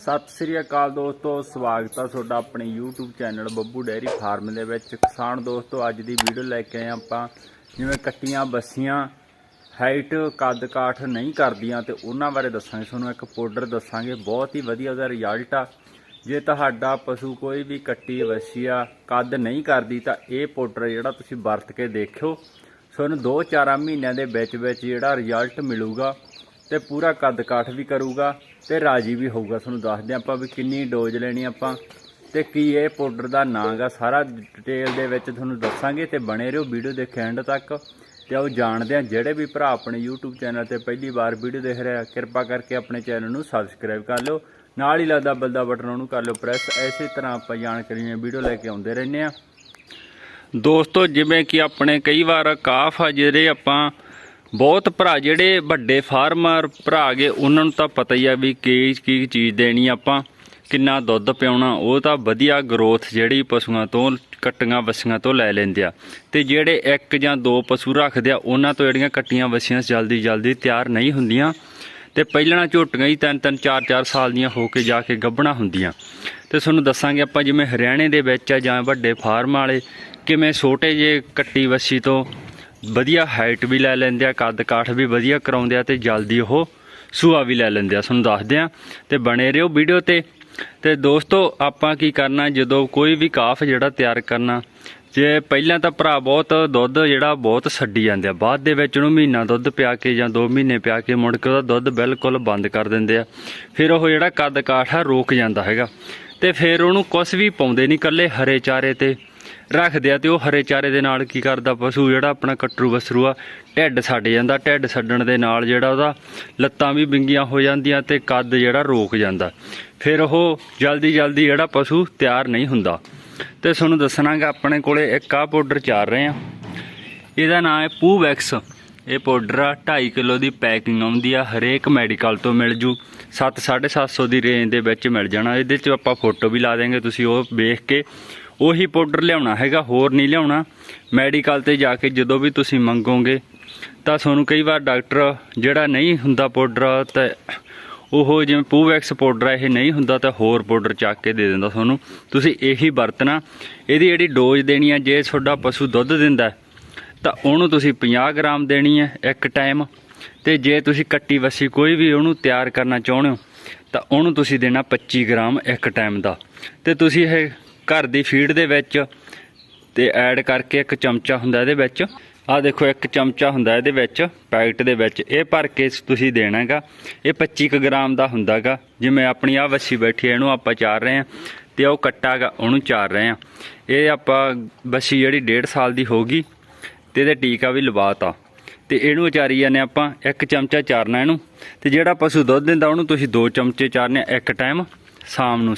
ਸਤਿ ਸ੍ਰੀ ਅਕਾਲ ਦੋਸਤੋ, ਸਵਾਗਤ ਆ ਤੁਹਾਡਾ ਆਪਣੇ YouTube channel Babbu dairy farm ਦੇ ਵਿੱਚ। ਕਿਸਾਨ ਦੋਸਤੋ, ਅੱਜ ਦੀ ਵੀਡੀਓ ਲੈ ਕੇ ਆਏ ਆਪਾਂ। ਜਿਵੇਂ ਕੱਟੀਆਂ, ਬੱਸੀਆਂ ਹਾਈਟ ਕੱਦ ਕਾਠ ਨਹੀਂ ਕਰਦੀਆਂ ਤੇ ਉਹਨਾਂ ਬਾਰੇ ਦੱਸਾਂਗੇ। ਤੁਹਾਨੂੰ ਇੱਕ ਪਾਊਡਰ ਦੱਸਾਂਗੇ, ਬਹੁਤ ਹੀ ਵਧੀਆ ਉਹਦਾ ਰਿਜ਼ਲਟ ਆ। ਜੇ ਤੁਹਾਡਾ ਪਸ਼ੂ ਕੋਈ ਵੀ ਕੱਟੀ, ਬੱਸੀਆ, ਕੱਦ ਨਹੀਂ ਕਰਦੀ, ਤਾਂ ਇਹ ਪਾਊਡਰ ਜਿਹੜਾ ਤੁਸੀਂ ਵਰਤ ਕੇ ਦੇਖਿਓ। ਤੁਹਾਨੂੰ 2-4 ਮਹੀਨਿਆਂ ਦੇ ਵਿੱਚ ਵਿੱਚ ਜਿਹੜਾ ਰਿਜ਼ਲਟ ਮਿਲੂਗਾ। ਤੇ ਪੂਰਾ ਕੱਦ ਕਾਠ ਵੀ ਕਰੂਗਾ ਤੇ ਰਾਜੀ ਵੀ ਹੋਊਗਾ। ਤੁਹਾਨੂੰ ਦੱਸਦੇ ਆਪਾਂ ਵੀ ਕਿੰਨੀ ਡੋਜ਼ ਲੈਣੀ ਆਪਾਂ ਤੇ ਕੀ ਇਹ ਪਾਊਡਰ ਦਾ ਨਾਂ ਗਾ ਸਾਰਾ ਡਿਟੇਲ ਦੇ ਵਿੱਚ ਤੁਹਾਨੂੰ ਦੱਸਾਂਗੇ ਤੇ ਬਣੇ ਰਹੋ ਵੀਡੀਓ ਦੇ ਐਂਡ ਤੱਕ। ਤੇ ਆਓ ਜਾਣਦੇ ਹਾਂ ਜਿਹੜੇ ਵੀ ਭਰਾ ਆਪਣੇ YouTube ਚੈਨਲ ਤੇ ਪਹਿਲੀ ਵਾਰ ਵੀਡੀਓ ਦੇਖ ਰਿਹਾ ਕਿਰਪਾ ਕਰਕੇ ਆਪਣੇ ਚੈਨਲ ਨੂੰ ਸਬਸਕ੍ਰਾਈਬ ਕਰ ਲਓ। ਨਾਲ ਹੀ ਲੱਗਦਾ ਬਲਦਾ ਬਟਨ ਉਹਨੂੰ ਕਰ ਲਓ ਪ੍ਰੈਸ ਐਸੇ ਤਰ੍ਹਾਂ ਆਪਾਂ ਜਾਣਕਾਰੀਆਂ ਵੀਡੀਓ ਲੈ ਕੇ ਆਉਂਦੇ ਰਹਿੰਦੇ ਆ ਦੋਸਤੋ, ਜਿਵੇਂ ਕਿ ਆਪਣੇ ਕਈ ਵਾਰ ਕਾਫ ਆ, ਜਿਹੜੇ ਆਪਾਂ ਬਹੁਤ ਭਰਾ, ਜਿਹੜੇ ਵੱਡੇ ਫਾਰਮਰ ਭਰਾ ਗਏ ਉਹਨਾਂ ਨੂੰ ਤਾਂ ਪਤਾ ਹੀ ਆ ਵੀ ਕੀ ਕੀ ਚੀਜ਼ ਦੇਣੀ ਆਪਾਂ, ਕਿੰਨਾ ਦੁੱਧ ਪਿਆਉਣਾ, ਉਹ ਤਾਂ ਵਧੀਆ ਗਰੋਥ ਜਿਹੜੀ ਪਸ਼ੂਆਂ ਤੋਂ, ਕੱਟੀਆਂ ਵੱਸੀਆਂ ਤੋਂ ਲੈ ਲੈਂਦੇ ਆ। ਤੇ ਜਿਹੜੇ ਇੱਕ ਜਾਂ ਦੋ ਪਸ਼ੂ ਰੱਖਦੇ ਆ, ਉਹਨਾਂ ਤੋਂ ਜਿਹੜੀਆਂ ਕੱਟੀਆਂ ਵੱਸੀਆਂ ਜਲਦੀ ਜਲਦੀ ਤਿਆਰ ਨਹੀਂ ਹੁੰਦੀਆਂ। ਤੇ ਪਹਿਲਣਾ ਝੋਟੀਆਂ ਹੀ ਤਿੰਨ ਤਿੰਨ, ਚਾਰ ਚਾਰ ਸਾਲ ਦੀਆਂ ਹੋ ਕੇ ਜਾ ਕੇ ਗੱਭਣਾ ਹੁੰਦੀਆਂ। ਤੇ ਤੁਹਾਨੂੰ ਦੱਸਾਂਗੇ ਆਪਾਂ ਜਿਵੇਂ ਹਰਿਆਣੇ ਦੇ ਵਿੱਚ ਆ ਜਾਂ ਵੱਡੇ ਫਾਰਮ ਵਾਲੇ, ਕਿਵੇਂ ਛੋਟੇ ਜੇ ਕੱਟੀ ਵੱਸੀ ਤੋਂ ਵਧੀਆ ਹਾਈਟ ਵੀ ਲੈ ਲੈਂਦੇ ਆ, ਕੱਦ ਕਾਠ ਵੀ ਵਧੀਆ ਕਰਾਉਂਦੇ ਆ ਤੇ ਜਲਦੀ ਉਹ ਸੂਆ ਵੀ ਲੈ ਲੈਂਦੇ ਆ। ਤੁਹਾਨੂੰ ਦੱਸਦੇ ਆ। ਤੇ ਬਣੇ ਰਹੋ ਵੀਡੀਓ ਤੇ। ਤੇ ਦੋਸਤੋ, ਆਪਾਂ ਕੀ ਕਰਨਾ, ਜਦੋਂ ਕੋਈ ਵੀ ਕਾਫ ਜਿਹੜਾ ਤਿਆਰ ਕਰਨਾ, ਜੇ ਪਹਿਲਾਂ ਤਾਂ ਭਰਾ ਬਹੁਤ ਦੁੱਧ ਜਿਹੜਾ ਬਹੁਤ ਛੱਡੀ ਜਾਂਦੇ ਆ। ਬਾਅਦ ਦੇ ਵਿੱਚ ਉਹਨੂੰ ਮਹੀਨਾ ਦੁੱਧ ਪਿਆ ਕੇ ਜਾਂ 2 ਮਹੀਨੇ ਪਿਆ ਕੇ ਮੁੜ ਕੇ ਉਹਦਾ ਦੁੱਧ ਬਿਲਕੁਲ ਬੰਦ ਕਰ ਦਿੰਦੇ ਆ। ਫਿਰ ਉਹ ਜਿਹੜਾ ਕੱਦ ਕਾਠ ਆ, ਰੋਕ ਜਾਂਦਾ ਹੈਗਾ। ਤੇ ਫਿਰ ਉਹਨੂੰ ਕੁਝ ਵੀ ਪਾਉਂਦੇ ਨਹੀਂ ਕੱਲੇ ਹਰੇ ਚਾਰੇ ਤੇ। ਰੱਖਦੇ ਆ ਤੇ ਉਹ ਹਰੇ ਚਾਰੇ ਦੇ ਨਾਲ ਕੀ ਕਰਦਾ ਪਸ਼ੂ ਜਿਹੜਾ ਆਪਣਾ ਕਟਰੂ ਬਸਰੂ ਆ, ਢਿੱਡ ਛੱਡ ਜਾਂਦਾ, ਢਿੱਡ ਛੱਡਣ ਦੇ ਨਾਲ ਜਿਹੜਾ ਉਹਦਾ ਲੱਤਾਂ ਵੀ ਵਿੰਗੀਆਂ ਹੋ ਜਾਂਦੀਆਂ ਤੇ ਕੱਦ ਜਿਹੜਾ ਰੋਕ ਜਾਂਦਾ। ਫਿਰ ਉਹ ਜਲਦੀ ਜਲਦੀ ਜਿਹੜਾ ਪਸ਼ੂ ਤਿਆਰ ਨਹੀਂ ਹੁੰਦਾ। ਤੇ ਤੁਹਾਨੂੰ ਦੱਸਣਾਗਾ ਆਪਣੇ ਕੋਲੇ ਇੱਕ ਆ ਪਾਊਡਰ ਚਾਰ ਰਹੇ ਆ। ਇਹਦਾ ਨਾਮ ਹੈ ਪੂਵੈਕਸ। ਇਹ ਪਾਊਡਰ ਆ 2.5 ਕਿਲੋ ਦੀ ਪੈਕਿੰਗ ਆਉਂਦੀ ਆ, ਹਰੇਕ ਮੈਡੀਕਲ ਤੋਂ ਮਿਲ ਜੂ। 7 750 ਦੀ ਰੇਂਜ ਦੇ ਵਿੱਚ ਮਿਲ ਜਾਣਾ। ਇਹਦੇ 'ਚ ਆਪਾਂ ਫੋਟੋ ਵੀ ਲਾ ਦੇਵਾਂਗੇ ਤੁਸੀਂ ਉਹ ਵੇਖ ਕੇ ਉਹੀ ਪਾਊਡਰ ਲਿਆਉਣਾ ਹੈਗਾ, ਹੋਰ ਨਹੀਂ ਲਿਆਉਣਾ। ਮੈਡੀਕਲ ਤੇ ਜਾ ਕੇ ਜਦੋਂ ਵੀ ਤੁਸੀਂ ਮੰਗੋਗੇ, ਤਾਂ ਤੁਹਾਨੂੰ ਕਈ ਵਾਰ ਡਾਕਟਰ ਜਿਹੜਾ ਨਹੀਂ ਹੁੰਦਾ ਪਾਊਡਰ ਤਾਂ ਉਹ ਜਿਵੇਂ ਪੂਵੈਕਸ ਪਾਊਡਰ ਇਹ ਨਹੀਂ ਹੁੰਦਾ, ਤਾਂ ਹੋਰ ਪਾਊਡਰ ਚੱਕ ਕੇ ਦੇ ਦਿੰਦਾ ਤੁਹਾਨੂੰ। ਤੁਸੀਂ ਇਹੀ ਵਰਤਣਾ। ਇਹਦੀ ਜਿਹੜੀ ਡੋਜ਼ ਦੇਣੀ ਹੈ ਜੇ ਤੁਹਾਡਾ ਪਸ਼ੂ ਦੁੱਧ ਦਿੰਦਾ, ਤਾਂ ਉਹਨੂੰ ਤੁਸੀਂ 50 ਗ੍ਰਾਮ ਦੇਣੀ ਹੈ ਇੱਕ ਟਾਈਮ ਤੇ ਜੇ ਤੁਸੀਂ ਕੱਟੀ ਵੱਸੀ ਕੋਈ ਵੀ ਉਹਨੂੰ ਤਿਆਰ ਕਰਨਾ ਚਾਹੁੰਦੇ ਹੋ, ਤਾਂ ਉਹਨੂੰ ਤੁਸੀਂ ਦੇਣਾ 25 ਗ੍ਰਾਮ ਇੱਕ ਟਾਈਮ ਦਾ। ਤੇ ਤੁਸੀਂ ਇਹ ਘਰ ਦੀ ਫੀਡ ਦੇ ਵਿੱਚ ਤੇ ਐਡ ਕਰਕੇ ਇੱਕ ਚਮਚਾ ਹੁੰਦਾ ਇਹਦੇ ਵਿੱਚ। ਆਹ ਦੇਖੋ, ਇੱਕ ਚਮਚਾ ਹੁੰਦਾ ਇਹਦੇ ਵਿੱਚ ਪੈਕਟ ਦੇ ਵਿੱਚ। ਇਹ ਭਰ ਕੇ ਤੁਸੀਂ ਦੇਣਾ ਦੇਣਾਗਾ ਇਹ 25 ਕੁ ਗ੍ਰਾਮ ਦਾ ਹੁੰਦਾਗਾ ਜਿਵੇਂ ਆਪਣੀ ਆ ਵੱਛੀ ਬੈਠੀ ਹੈ, ਇਹਨੂੰ ਆਪਾਂ ਚਾਰ ਰਹੇ ਆ ਤੇ ਉਹ ਕੱਟਾਗਾ ਉਹਨੂੰ ਚਾਰ ਰਹੇ ਆ ਇਹ ਆਪਾਂ ਵੱਛੀ ਜਿਹੜੀ 1.5 ਸਾਲ ਦੀ ਹੋਗੀ ਤੇ ਇਹਦੇ ਟੀਕਾ ਵੀ ਲਵਾਤਾ। ਤੇ ਇਹਨੂੰ ਚਾਰੀ ਜਾਂਦੇ ਆਪਾਂ, ਇੱਕ ਚਮਚਾ ਚਾਰਨਾ ਇਹਨੂੰ। ਤੇ ਜਿਹੜਾ ਪਸ਼ੂ ਦੁੱਧ ਦਿੰਦਾ, ਉਹਨੂੰ ਤੁਸੀਂ ਦੋ ਚਮਚੇ ਚਾਰਨੇ ਇੱਕ ਟਾਈਮ ਸ਼ਾਮ ਨੂੰ।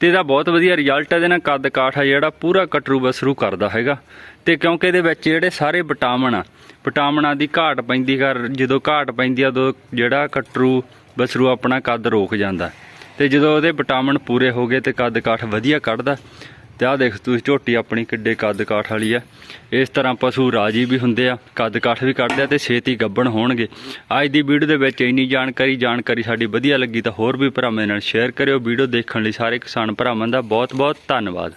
ਤੇ ਇਹਦਾ ਬਹੁਤ ਵਧੀਆ ਰਿਜ਼ਲਟ ਇਹਦੇ ਨਾਲ ਕੱਦ ਕਾਠ ਆ ਜਿਹੜਾ, ਪੂਰਾ ਕਟਰੂ ਬਸਰੂ ਕਰਦਾ ਹੈਗਾ। ਤੇ ਕਿਉਂਕਿ ਇਹਦੇ ਵਿੱਚ ਜਿਹੜੇ ਸਾਰੇ ਵਿਟਾਮਿਨ ਆ, ਵਿਟਾਮਿਨਾਂ ਦੀ ਘਾਟ ਪੈਂਦੀ ਕਰ ਜਦੋਂ ਘਾਟ ਪੈਂਦੀ ਆ ਉਦੋਂ ਜਿਹੜਾ ਕਟਰੂ ਬਸਰੂ ਆਪਣਾ ਕੱਦ ਰੋਕ ਜਾਂਦਾ। ਤੇ ਜਦੋਂ ਉਹਦੇ ਵਿਟਾਮਿਨ ਪੂਰੇ ਹੋ ਗਏ ਤੇ ਕੱਦ ਕਾਠ ਵਧੀਆ ਕੱਢਦਾ ਤੇ ਆਹ ਦੇਖ ਤੁਸੀਂ ਝੋਟੀ ਆਪਣੀ ਕਿੱਡੇ ਕੱਦ ਕਾਠ ਵਾਲੀ ਆ। ਇਸ ਤਰ੍ਹਾਂ ਪਸ਼ੂ ਰਾਜੀ ਵੀ ਹੁੰਦੇ ਆ, ਕੱਦ ਕਾਠ ਵੀ ਕੱਢਦੇ ਆ ਤੇ ਛੇਤੀ ਗੱਬਣ ਹੋਣਗੇ। ਅੱਜ ਦੀ ਵੀਡੀਓ ਦੇ ਵਿੱਚ ਇੰਨੀ ਜਾਣਕਾਰੀ ਜਾਣਕਾਰੀ ਸਾਡੀ ਵਧੀਆ ਲੱਗੀ ਤਾਂ ਹੋਰ ਵੀ ਭਰਾਵਾਂ ਨਾਲ ਸ਼ੇਅਰ ਕਰਿਓ। ਵੀਡੀਓ ਦੇਖਣ ਲਈ ਸਾਰੇ ਕਿਸਾਨ ਭਰਾਵਾਂ ਦਾ ਬਹੁਤ ਬਹੁਤ ਧੰਨਵਾਦ।